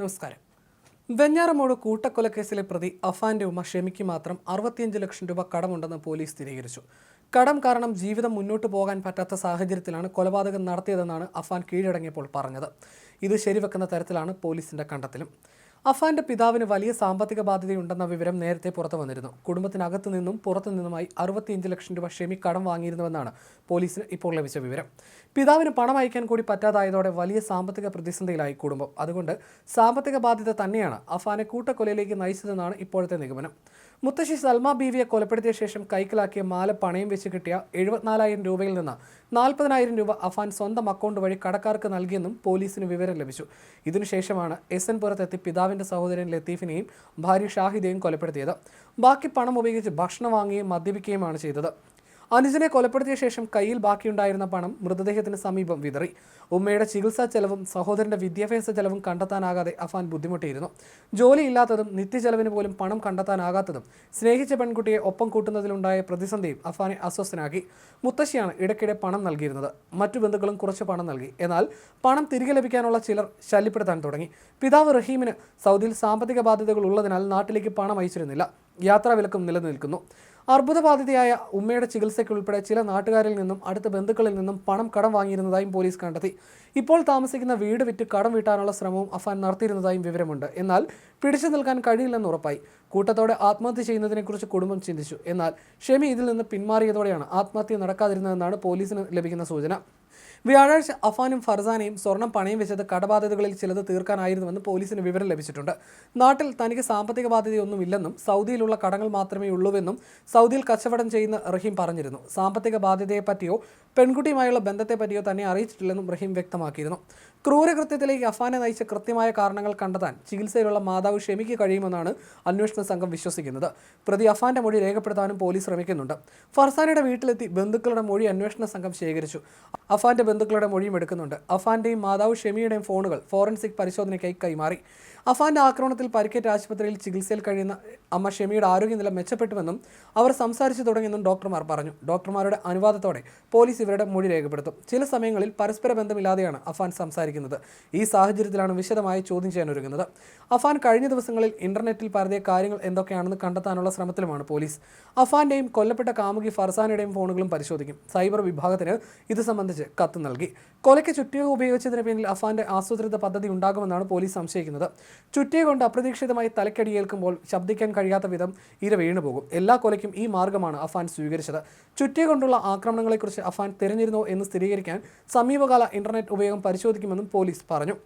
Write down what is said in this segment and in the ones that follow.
നമസ്കാരം. വെഞ്ഞാറമൂട് കൂട്ടക്കൊലക്കേസിലെ പ്രതി അഫാന്റെ ഉമ്മ ഷെമിക്ക് മാത്രം അറുപത്തിയഞ്ച് ലക്ഷം രൂപ കടമുണ്ടെന്ന് പോലീസ് സ്ഥിരീകരിച്ചു. കടം കാരണം ജീവിതം മുന്നോട്ട് പോകാൻ പറ്റാത്ത സാഹചര്യത്തിലാണ് കൊലപാതകം നടത്തിയതെന്നാണ് അഫാൻ കീഴടങ്ങിയപ്പോൾ പറഞ്ഞത്. ഇത് ശരിവെക്കുന്ന തരത്തിലാണ് പോലീസിന്റെ കണ്ടെത്തലും. അഫാന്റെ പിതാവിന് വലിയ സാമ്പത്തിക ബാധ്യതയുണ്ടെന്ന വിവരം നേരത്തെ പുറത്തു വന്നിരുന്നു. കുടുംബത്തിനകത്തു നിന്നും പുറത്തു നിന്നുമായി അറുപത്തിയഞ്ച് ലക്ഷം രൂപ ഷെമി കടം വാങ്ങിയിരുന്നുവെന്നാണ് പോലീസിന് ഇപ്പോൾ ലഭിച്ച വിവരം. പിതാവിന് പണം അയക്കാൻ കൂടി പറ്റാതായതോടെ വലിയ സാമ്പത്തിക പ്രതിസന്ധിയിലായി കുടുംബം. അതുകൊണ്ട് സാമ്പത്തിക ബാധ്യത തന്നെയാണ് അഫാനെ കൂട്ടക്കൊലയിലേക്ക് നയിച്ചതെന്നാണ് ഇപ്പോഴത്തെ നിഗമനം. മുത്തശ്ശി സൽമ ബീവിയെ കൊലപ്പെടുത്തിയ ശേഷം കൈക്കലാക്കിയ മാല പണയം വെച്ച് കിട്ടിയ എഴുപത്തിനാലായിരം രൂപയിൽ നിന്ന് നാൽപ്പതിനായിരം രൂപ അഫാൻ സ്വന്തം അക്കൗണ്ട് വഴി കടക്കാർക്ക് നൽകിയെന്നും പോലീസിന് വിവരം ലഭിച്ചു. ഇതിനുശേഷമാണ് എസ് എൻ പുറത്തെത്തി പിതാവിന്റെ സഹോദരൻ ലത്തീഫിനെയും ഭാര്യ ഷാഹിദയെയും കൊലപ്പെടുത്തിയത്. ബാക്കി പണം ഉപയോഗിച്ച് ഭക്ഷണം വാങ്ങുകയും മദ്യപിക്കുകയുമാണ് ചെയ്തത്. അനുജനെ കൊലപ്പെടുത്തിയ ശേഷം കയ്യിൽ ബാക്കിയുണ്ടായിരുന്ന പണം മൃതദേഹത്തിന് സമീപം വിതറി. ഉമ്മയുടെ ചികിത്സാ ചെലവും സഹോദരന്റെ വിദ്യാഭ്യാസ ചെലവും കണ്ടെത്താനാകാതെ അഫാൻ ബുദ്ധിമുട്ടിയിരുന്നു. ജോലിയില്ലാത്തതും നിത്യചെലവിന് പോലും പണം കണ്ടെത്താനാകാത്തതും സ്നേഹിച്ച പെൺകുട്ടിയെ ഒപ്പം കൂട്ടുന്നതിലുണ്ടായ പ്രതിസന്ധിയും അഫാനെ അസ്വസ്ഥനാക്കി. മുത്തശ്ശിയാണ് ഇടയ്ക്കിടെ പണം നൽകിയിരുന്നത്. മറ്റു ബന്ധുക്കളും കുറച്ച് പണം നൽകി. എന്നാൽ പണം തിരികെ ലഭിക്കാനുള്ള ചിലർ ശല്യപ്പെടുത്താൻ തുടങ്ങി. പിതാവ് റഹീമിന് സൗദിയിൽ സാമ്പത്തിക ബാധ്യതകൾ ഉള്ളതിനാൽ നാട്ടിലേക്ക് പണം അയച്ചിരുന്നില്ല. യാത്രാവിലക്കും നിലനിൽക്കുന്നു. അർബുദബാധിതയായ ഉമ്മയുടെ ചികിത്സയ്ക്കുൾപ്പെടെ ചില നാട്ടുകാരിൽ നിന്നും അടുത്ത ബന്ധുക്കളിൽ നിന്നും പണം കടം വാങ്ങിയിരുന്നതായും പോലീസ് കണ്ടെത്തി. ഇപ്പോൾ താമസിക്കുന്ന വീട് വിറ്റ് കടം വീട്ടാനുള്ള ശ്രമവും അഫാൻ നടത്തിയിരുന്നതായും വിവരമുണ്ട്. എന്നാൽ പിടിച്ചു നിൽക്കാൻ കഴിയില്ലെന്ന് ഉറപ്പായി. കൂട്ടത്തോടെ ആത്മഹത്യ ചെയ്യുന്നതിനെക്കുറിച്ച് കുടുംബം ചിന്തിച്ചു. എന്നാൽ ഷെമി ഇതിൽ നിന്ന് പിന്മാറിയതോടെയാണ് ആത്മഹത്യ നടക്കാതിരുന്നതെന്നാണ് പോലീസിന് ലഭിക്കുന്ന സൂചന. വ്യാഴാഴ്ച അഫാനും ഫർസാനയും സ്വർണം പണയം വെച്ചത് കടബാധ്യതകളിൽ ചിലത് തീർക്കാനായിരുന്നുവെന്ന് പോലീസിന് വിവരം ലഭിച്ചിട്ടുണ്ട്. നാട്ടിൽ തനിക്ക് സാമ്പത്തിക ബാധ്യതയൊന്നുമില്ലെന്നും സൗദിയിലുള്ള കടങ്ങൾ മാത്രമേ ഉള്ളൂവെന്നും സൗദിയിൽ കച്ചവടം ചെയ്യുന്ന റഹീം പറഞ്ഞിരുന്നു. സാമ്പത്തിക ബാധ്യതയെപ്പറ്റിയോ പെൺകുട്ടിയുമായുള്ള ബന്ധത്തെപ്പറ്റിയോ തന്നെ അറിയിച്ചിട്ടില്ലെന്നും റഹീം വ്യക്തമാക്കിയിരുന്നു. ക്രൂരകൃത്യത്തിലേക്ക് അഫാനെ നയിച്ച കൃത്യമായ കാരണങ്ങൾ കണ്ടെത്താൻ ചികിത്സയിലുള്ള മാതാവ് ക്ഷമിക്ക് കഴിയുമെന്നാണ് അന്വേഷണ സംഘം വിശ്വസിക്കുന്നത്. പ്രതി അഫാന്റെ മൊഴി രേഖപ്പെടുത്താനും പോലീസ് ശ്രമിക്കുന്നുണ്ട്. ഫർസാനയുടെ വീട്ടിലെത്തി ബന്ധുക്കളുടെ മൊഴി അന്വേഷണ സംഘം ശേഖരിച്ചു. അഫാന്റെ ബന്ധുക്കളുടെ മൊഴിയും എടുക്കുന്നുണ്ട്. അഫാന്റെയും മാതാവ് ഷെമിയുടെയും ഫോണുകൾ ഫോറൻസിക് പരിശോധനയ്ക്കായി കൈമാറി. അഫാന്റെ ആക്രമണത്തിൽ പരിക്കേറ്റ ആശുപത്രിയിൽ ചികിത്സയിൽ കഴിയുന്ന അമ്മ ഷെമിയുടെ ആരോഗ്യനില മെച്ചപ്പെട്ടുവെന്നും അവർ സംസാരിച്ചു തുടങ്ങിയെന്നും ഡോക്ടർമാർ പറഞ്ഞു. ഡോക്ടർമാരുടെ അനുവാദത്തോടെ പോലീസ് ഇവരുടെ മൊഴി രേഖപ്പെടുത്തും. ചില സമയങ്ങളിൽ പരസ്പര ബന്ധമില്ലാതെയാണ് അഫാൻ സംസാരിക്കുന്നത്. ഈ സാഹചര്യത്തിലാണ് വിശദമായി ചോദ്യം ചെയ്യാൻ ഒരുങ്ങുന്നത് അഫാൻ കഴിഞ്ഞ ദിവസങ്ങളിൽ ഇന്റർനെറ്റിൽ പരതിയ കാര്യങ്ങൾ എന്തൊക്കെയാണെന്ന് കണ്ടെത്താനുള്ള ശ്രമത്തിലുമാണ് പോലീസ്. അഫാന്റെയും കൊല്ലപ്പെട്ട കാമുകി ഫർസാനയുടെയും ഫോണുകളും പരിശോധിക്കും. സൈബർ വിഭാഗത്തിന് ഇത് സംബന്ധിച്ച് കത്ത് നൽകി. കൊലയ്ക്ക് ചുറ്റിക ഉപയോഗിച്ചതിന് പിന്നിൽ അഫാന്റെ ആസൂത്രിത പദ്ധതി ഉണ്ടാകുമെന്നാണ് പോലീസ് സംശയിക്കുന്നത്. ചുറ്റിക കൊണ്ട് അപ്രതീക്ഷിതമായി തലക്കടിയേൽക്കുമ്പോൾ ശബ്ദിക്കാൻ കഴിയാത്ത വിധം ഇര വീണുപോകും എല്ലാ കൊലയ്ക്കും ഈ മാർഗമാണ് അഫാൻ സ്വീകരിച്ചത്. ചുറ്റിയെ കൊണ്ടുള്ള ആക്രമണങ്ങളെക്കുറിച്ച് അഫാൻ തിരഞ്ഞിരുന്നോ എന്ന് സ്ഥിരീകരിക്കാൻ സമീപകാല ഇന്റർനെറ്റ് ഉപയോഗം പരിശോധിക്കുമെന്നും പോലീസ് പറഞ്ഞു.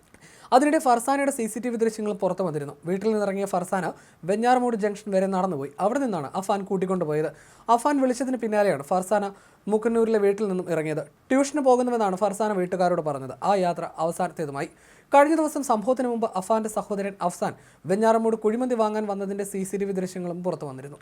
അതിനിടെ ഫർസാനയുടെ സി സി ടി വി ദൃശ്യങ്ങൾ പുറത്തു വന്നിരുന്നു. വീട്ടിൽ നിന്നിറങ്ങിയ ഫർസാന വെഞ്ഞാറമൂട് ജംഗ്ഷൻ വരെ നടന്നുപോയി. അവിടെ നിന്നാണ് അഫാൻ കൂട്ടിക്കൊണ്ടുപോയത് അഫാൻ വിളിച്ചതിന് പിന്നാലെയാണ് ഫർസാന മുക്കന്നൂരിലെ വീട്ടിൽ നിന്നും ഇറങ്ങിയത്. ട്യൂഷന് പോകുന്നുവെന്നാണ് ഫർസാന വീട്ടുകാരോട് പറഞ്ഞത്. ആ യാത്ര അവസാനത്തേതുമായി. കഴിഞ്ഞ ദിവസം സംഭവത്തിന് മുമ്പ് അഫാന്റെ സഹോദരൻ അഫ്സാൻ വെഞ്ഞാറമൂട് കുഴിമന്തി വാങ്ങാൻ വന്നതിന്റെ സി സി ടി വി ദൃശ്യങ്ങളും പുറത്തു വന്നിരുന്നു.